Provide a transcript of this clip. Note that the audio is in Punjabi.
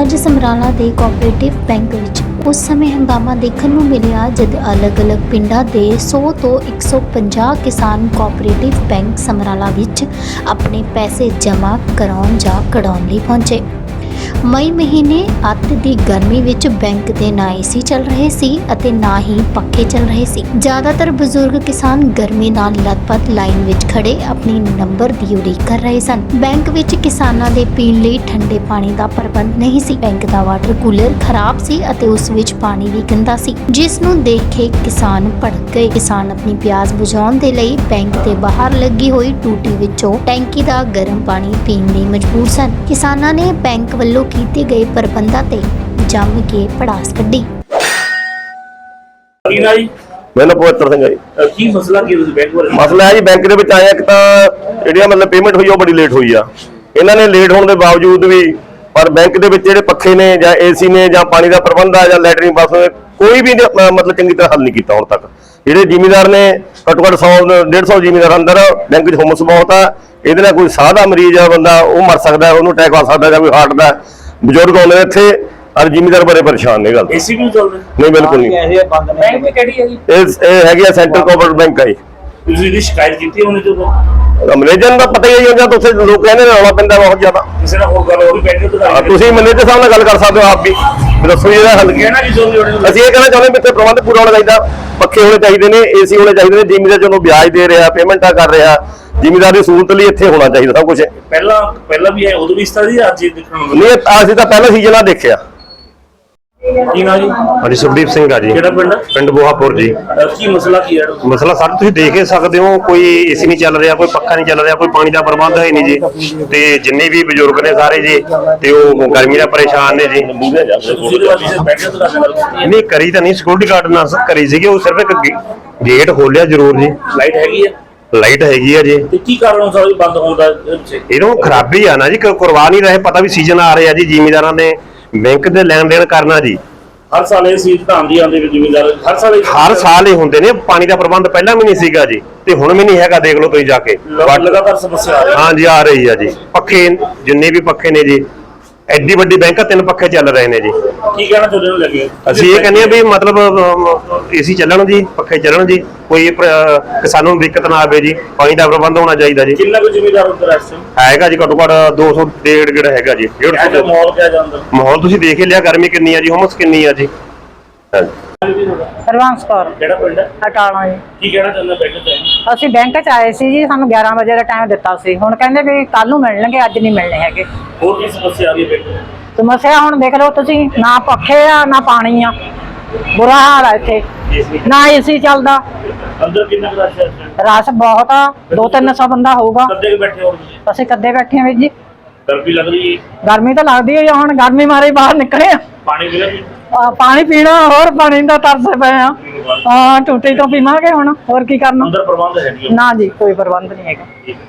ਅੱਜ ਸਮਰਾਲਾ ਦੇ ਕੋਆਪਰੇਟਿਵ ਬੈਂਕ ਵਿੱਚ ਉਸ ਸਮੇਂ ਹੰਗਾਮਾ ਦੇਖਣ ਨੂੰ ਮਿਲਿਆ ਜਦ ਅਲੱਗ-ਅਲੱਗ ਪਿੰਡਾਂ ਦੇ 100 ਤੋਂ 150 ਕਿਸਾਨ ਕੋਆਪਰੇਟਿਵ ਬੈਂਕ ਸਮਰਾਲਾ ਵਿੱਚ ਆਪਣੇ ਪੈਸੇ ਜਮ੍ਹਾਂ ਕਰਾਉਣ ਜਾਂ ਕਢਾਉਣ ਲਈ ਪਹੁੰਚੇ। ਮਈ ਮਹੀਨੇ ਅੱਤ ਦੀ ਗਰਮੀ ਵਿੱਚ ਬੈਂਕ ਦੇ ਨਾ ਏਸੀ ਚੱਲ ਰਹੇ ਸੀ ਅਤੇ ਨਾ ਹੀ ਪੱਖੇ ਚੱਲ ਰਹੇ ਸੀ। ਜ਼ਿਆਦਾਤਰ ਬਜ਼ੁਰਗ ਕਿਸਾਨ ਗਰਮੀ ਨਾਲ ਲਤਪਤ ਲਾਈਨ ਵਿੱਚ ਖੜੇ ਆਪਣੀ ਨੰਬਰ ਦੀ ਉਡੀਕ ਕਰ ਰਹੇ ਸਨ। ਬੈਂਕ ਵਿੱਚ ਕਿਸਾਨਾਂ ਦੇ ਪੀਣ ਲਈ ਠੰਡੇ ਪਾਣੀ ਦਾ ਪ੍ਰਬੰਧ ਨਹੀਂ ਸੀ। ਬੈਂਕ ਦਾ ਵਾਟਰ ਕੂਲਰ ਖਰਾਬ ਸੀ ਅਤੇ ਉਸ ਵਿੱਚ ਪਾਣੀ ਵੀ ਗੰਦਾ ਸੀ, ਜਿਸ ਨੂੰ ਦੇਖ ਕੇ ਕਿਸਾਨ ਭੜਕ ਗਏ। ਕਿਸਾਨ ਆਪਣੀ ਪਿਆਸ ਬੁਝਾਉਣ ਦੇ ਲਈ ਬੈਂਕ ਦੇ ਬਾਹਰ ਲੱਗੀ ਹੋਈ ਟੂਟੀ ਵਿੱਚੋਂ ਟੈਂਕੀ ਦਾ ਗਰਮ ਪਾਣੀ ਪੀਣ ਲਈ ਮਜਬੂਰ ਸਨ। ਕਿਸਾਨਾਂ ਨੇ ਬੈਂਕ ਵੱਲੋਂ ਕੀਤੇ ਗਏ ਪ੍ਰਬੰਧਾਂ ਤੇ ਜੰਮ ਕੇ ਪੜਾਸ ਕੱਢੀ। ਕੀ ਨਾ ਜੀ? ਮੈਨੂੰ ਪਵਿੱਤਰ ਸਿੰਘ ਹੈ ਜੀ। ਅਹ ਕੀ ਮਸਲਾ ਕੀ ਤੁਸੀਂ ਬੈਂਕ ਬਾਰੇ ਮਸਲਾ ਹੈ ਜੀ ਬੈਂਕ ਦੇ ਵਿੱਚ ਆਇਆ ਇੱਕ ਤਾਂ ਜਿਹੜੀਆਂ ਮਤਲਬ ਪੇਮੈਂਟ ਹੋਈ ਉਹ ਬੜੀ ਲੇਟ ਹੋਈ ਆ। ਇਹਨਾਂ ਨੇ ਲੇਟ ਹੋਣ ਦੇ ਬਾਵਜੂਦ ਵੀ ਪਰ ਬੈਂਕ ਦੇ ਵਿੱਚ ਜਿਹੜੇ ਪੱਖੇ ਨੇ ਜਾਂ ਏਸੀ ਨੇ ਜਾਂ ਪਾਣੀ ਦਾ ਪ੍ਰਬੰਧ ਆ ਜਾਂ ਲੈਟਰਿੰਗ ਬਾਥਰੂਮ ਕੋਈ ਵੀ ਨ- ਮਤਲਬ ਚੰਗੀ ਤਰ੍ਹਾਂ ਹੱਲ ਨਹੀਂ ਕੀਤਾ ਹੁਣ ਤੱਕ। ਜਿਹੜੇ ਜ਼ਿਮੀਦਾਰ ਨੇ ਘੱਟੋ ਘੱਟ 100 150 ਜ਼ਿਮੀਦਾਰ ਅੰਦਰ ਬੈਂਕ 'ਚ ਹੁਮਸ ਬਹੁਤ ਆ। ਇਹਦੇ ਨਾਲ ਕੋਈ ਸਾਹ ਦਾ ਮਰੀਜ਼ ਆ ਬੰਦਾ ਉਹ ਮਰ ਸਕਦਾ ਉਹਨੂੰ ਅਟੈਕ ਆ ਸਕਦਾ ਜਾਂ ਕੋਈ ਹਾਰਟ ਦਾ। ਬਜ਼ੁਰਗ ਆਉਂਦੇ ਨੇ ਇੱਥੇ ਔਰ ਜ਼ਿਮੀਦਾਰ ਬੜੇ ਪਰੇਸ਼ਾਨ ਨੇ ਇਹ ਗੱਲ ਤੋਂ। ਏਸੀ ਵੀ ਨਹੀਂ ਬਿਲਕੁਲ ਨਹੀਂ। ਬੈਂਕ ਵੀ ਕਿਹੜੀ ਹੈ ਜੀ ਇਹ ਇਹ ਹੈਗੀ ਆ ਸੈਂਟਰਲ ਕੋਆਪਰੇਟਿਵ ਬੈਂਕ ਆ ਜੀ ਤੁਸੀਂ ਇਹਦੀ ਸ਼ਿਕਾਇਤ ਕੀਤੀ ਹੋਣੀ ਤੇ? ਮੈਨੇਜਰ ਦਾ ਪਤਾ ਹੀ ਹੈ ਜੀ ਉਹਨਾਂ ਤੋਂ ਉੱਥੇ ਲੋਕ ਕਹਿੰਦੇ ਨੇ ਰੌਲਾ ਪੈਂਦਾ ਬਹੁਤ ਜ਼ਿਆਦਾ। ਕਿਸੇ ਨਾਲ ਹੋਰ ਗੱਲ ਹੋ ਰਹੀ ਬੈਂਕ ਤੋਂ ਹਾਂ, ਤੁਸੀਂ ਮੈਨੇਜਰ ਸਾਹਿਬ ਨਾਲ ਗੱਲ ਕਰ ਸਕਦੇ ਹੋ ਆਪ ਵੀ। ਦੱਸੋ ਜੀ ਇਹਦਾ ਹੱਲ ਕੀ ਹੈ। ਕਹਿਣਾ ਜੀ ਜੋ ਵੀ ਉਹਨੇ ਅਸੀਂ ਇਹ ਕਹਿਣਾ ਚਾਹੁੰਦੇ ਵੀ ਇੱਥੇ ਪ੍ਰਬੰਧ ਪੂਰਾ ਹੋਣਾ ਚਾਹੀਦਾ। ਪੱਖੇ ਹੋਣੇ ਚਾਹੀਦੇ ਨੇ ਏਸੀ ਹੋਣੇ ਚਾਹੀਦੇ ਨੇ ਜ਼ਿਮੀਦਾਰ ਜਦੋਂ ਵਿਆਜ ਦੇ ਰਿਹਾ ਪੇਮੈਂਟਾਂ ਕਰ ਰਿਹਾ ਜ਼ਿਮੀਦਾਰ ਦੀ ਸਹੂਲਤ ਲਈ ਇੱਥੇ ਹੋਣਾ ਚਾਹੀਦਾ ਸਭ ਕੁਝ ਪਹਿਲਾਂ ਪਹਿਲਾਂ ਵੀ ਹੈ ਉਦੋਂ ਵੀ ਇਸ ਤਰ੍ਹਾਂ ਦੀ ਅੱਜ ਦੇਖਣ ਨੂੰ। ਨਹੀਂ ਅਸੀਂ ਤਾਂ ਪਹਿਲਾ ਸੀਜ਼ਨ ਆ ਦੇਖਿਆ ਕੀ ਨਾ ਜੀ? ਹਾਂਜੀ ਸੁਖਦੀਪ ਸਿੰਘ ਆ ਜੀ। ਕਿਹੜਾ ਪਿੰਡ? ਹੈ? ਪਿੰਡ ਬੋਹਾਪੁਰ ਜੀ। ਅਹ ਕੀ ਮਸਲਾ ਕੀ ਹੈ? ਮਸਲਾ ਸਰ ਤੁਸੀਂ ਦੇਖ ਹੀ ਸਕਦੇ ਹੋ ਕੋਈ ਏਸੀ ਨਹੀਂ ਚੱਲ ਰਿਹਾ ਕੋਈ ਪੱਖਾ ਨਹੀਂ ਚੱਲ ਰਿਹਾ ਕੋਈ ਪਾਣੀ ਦਾ ਪ੍ਰਬੰਧ ਹੈ ਨਹੀਂ ਜੀ। ਤੇ ਜਿੰਨੇ ਵੀ ਬਜ਼ੁਰਗ ਨੇ ਸਾਰੇ ਜੀ ਤੇ ਉਹ ਗਰਮੀ ਦਾ ਪਰੇਸ਼ਾਨ ਨੇ ਜੀ। ਤੁਸੀਂ ਇਹਦੇ ਬਾਰੇ ਕਿਸੇ ਬੈਂਕ ਤੋਂ ਗੱਲ ਕੀਤੀ ਹੈ ਨਹੀਂ ਕਰੀ ਤਾਂ ਨਹੀਂ ਸਿਕਿਉਰਿਟੀ ਗਾਰਡ ਨਾਲ ਸਰ ਕਰੀ ਸੀਗੀ ਉਹ ਸਿਰਫ ਇੱਕ ਗੇ- ਗੇਟ ਖੋਲਿਆ ਜ਼ਰੂਰ ਜੀ। ਲਾਈਟ ਹੈਗੀ ਹੈ? ਲਾਈਟ ਹੈਗੀ ਆ ਜੀ। ਤੇ ਕੀ ਕਾਰਨ ਹੋ ਬੰਦ ਹੋਣ ਦਾ ਇਹਦੇ ਪਿੱਛੇ? ਇਹਨੂੰ ਖਰਾਬੀ ਆ ਨਾ ਜੀ ਕ- ਕਰਵਾ ਨਹੀਂ ਰਹੇ ਪਤਾ ਵੀ ਸੀਜ਼ਨ ਆ ਰਿਹਾ ਜੀ ਜ਼ਿਮੀਦਾਰਾਂ ਨੇ ਬੈਂਕ ਦੇ ਲੈਣ ਦੇਣ ਕਰਨਾ ਜੀ। ਹਰ ਸਾਲ ਇਹ ਸੀਟ ਤਾਂ ਆਉਂਦੀ ਵੀ ਜ਼ਿਮੀਂਦਾਰ ਹਰ ਸਾਲ ਇਹ- ਹਰ ਸਾਲ ਹੀ ਹੁੰਦੇ ਨੇ ਪਾਣੀ ਦਾ ਪ੍ਰਬੰਧ ਪਹਿਲਾਂ ਵੀ ਨਹੀਂ ਸੀਗਾ ਜੀ ਤੇ ਹੁਣ ਵੀ ਨਹੀਂ ਹੈਗਾ ਦੇਖ ਲਓ ਤੁਸੀਂ ਜਾ ਕੇ। ਲਗਾ- ਲਗਾਤਾਰ ਸਮੱਸਿਆ ਆ ਰਹੀ ਹੈ। ਹਾਂ ਜੀ ਆ ਰਹੀ ਆ ਜੀ। ਪੱਖੇ ਜਿੰਨੇ ਵੀ ਪੱਖੇ ਨੇ ਜੀ ਐਡੀ ਵੱਡੀ ਬੈਂਕ ਆ ਤਿੰਨ ਪੱਖੇ ਚੱਲ ਰਹੇ ਨੇ ਜੀ। ਕੀ ਕਹਿਣਾ ਚਾਹੁੰਦੇ ਹੋ ਲੱਗੇ? ਅਸੀਂ ਇਹ ਕਹਿੰਦੇ ਆ ਵੀ ਮਤਲਬ ਏਸੀ ਚੱਲਣ ਜੀ ਪੱਖੇ ਚੱਲਣ ਜੀ ਕੋਈ ਪ੍ਰ- ਕਿਸਾਨਾਂ ਨੂੰ ਦਿੱਕਤ ਨਾ ਆਵੇ ਜੀ ਪਾਣੀ ਦਾ ਪ੍ਰਬੰਧ ਹੋਣਾ ਚਾਹੀਦਾ ਜੀ। ਕਿੰਨਾ ਕੁ ਜ਼ਿਮੀਂਦਾਰ ਇਸ ਟਾਈਮ ਹੈਗਾ ਜੀ ਘੱਟੋ ਘੱਟ 200 ਡੇਢ ਗੇੜ ਹੈਗਾ ਜੀ। 150 ਐਸੇ ਮਾਹੌਲ ਕਿਹਾ ਜਾਂਦਾ। ਮਾਹੌਲ ਤੁਸੀਂ ਦੇਖ ਹੀ ਲਿਆ ਗਰਮੀ ਕਿੰਨੀ ਆ ਜੀ ਹਮਸ ਕਿੰਨੀ ਆ ਜੀ। ਹਾਂਜੀ। ਹਰਵੰਸ ਕੌਰ। ਕਿਹੜਾ ਪਿੰਡ ਹੈ? ਅਟਾਲਾ ਜੀ। ਕੀ ਕਹਿਣਾ ਚਾਹੁੰਦੇ ਬੈਂਕ ਤੋਂ ਅਸੀਂ ਬੈਂਕ 'ਚ ਆਏ ਸੀ ਜੀ ਸਾਨੂੰ 11 ਵਜੇ ਦਾ ਟਾਈਮ ਦਿੱਤਾ ਸੀ। ਹੁਣ ਕਹਿੰਦੇ ਵੀ ਕੱਲ ਨੂੰ ਮਿਲਣਗੇ ਅੱਜ ਨਹੀਂ ਮਿਲਣੇ ਹੈਗੇ। ਹੋਰ ਕੀ ਸਮੱਸਿਆ ਆ ਰਹੀ ਹੈ ਬੈਂਕ ਤੋਂ ਸਮੱਸਿਆ ਹੁਣ ਦੇਖ ਲਓ ਤੁਸੀਂ ਨਾ ਪੱਖੇ ਆ ਨਾ ਪਾਣੀ ਆ। ਬੁਰਾ ਹਾਲ ਆ ਇੱਥੇ। ਨਾ ਏਸੀ ਚੱਲਦਾ। ਅੰਦਰ ਕਿੰਨਾ ਕੁ ਰਸ਼ ਹੈ ਇਸ time? ਰਸ ਬਹੁਤ ਆ ਦੋ ਤਿੰਨ ਸੌ ਬੰਦਾ ਹੋਊਗਾ। ਕੱਦੇ ਕੁ ਬੈਠੇ ਹੋ ਤੁਸੀਂ ਅਸੀਂ ਕੱਦੇ ਬੈਠੇ ਆ ਵੀਰ ਜੀ। ਗਰਮੀ ਲੱਗ ਰਹੀ ਹੈ। ਗਰਮੀ ਤਾਂ ਲੱਗਦੀ ਹੈ ਹੁਣ ਗਰਮੀ ਮਾਰੇ ਬਾਹਰ ਨਿਕਲੇ ਆ। ਪਾਣੀ ਮਿਲਿਆ ਵੀ ਆ, ਪਾਣੀ ਪੀਣਾ ਹੋਰ ਪਾਣੀ ਦਾ ਤਰਸ ਪਏ ਆ ਹਾਂ ਟੂਟੀ ਤੋਂ ਪੀਵਾਂਗੇ ਹੁਣ ਹੋਰ ਕੀ ਕਰਨਾ? ਅੰਦਰ ਪ੍ਰਬੰਧ ਹੈ ਨਹੀਂ ਨਾ ਜੀ ਕੋਈ ਪ੍ਰਬੰਧ ਨਹੀਂ ਹੈਗਾ। ਠੀਕ ਹੈ।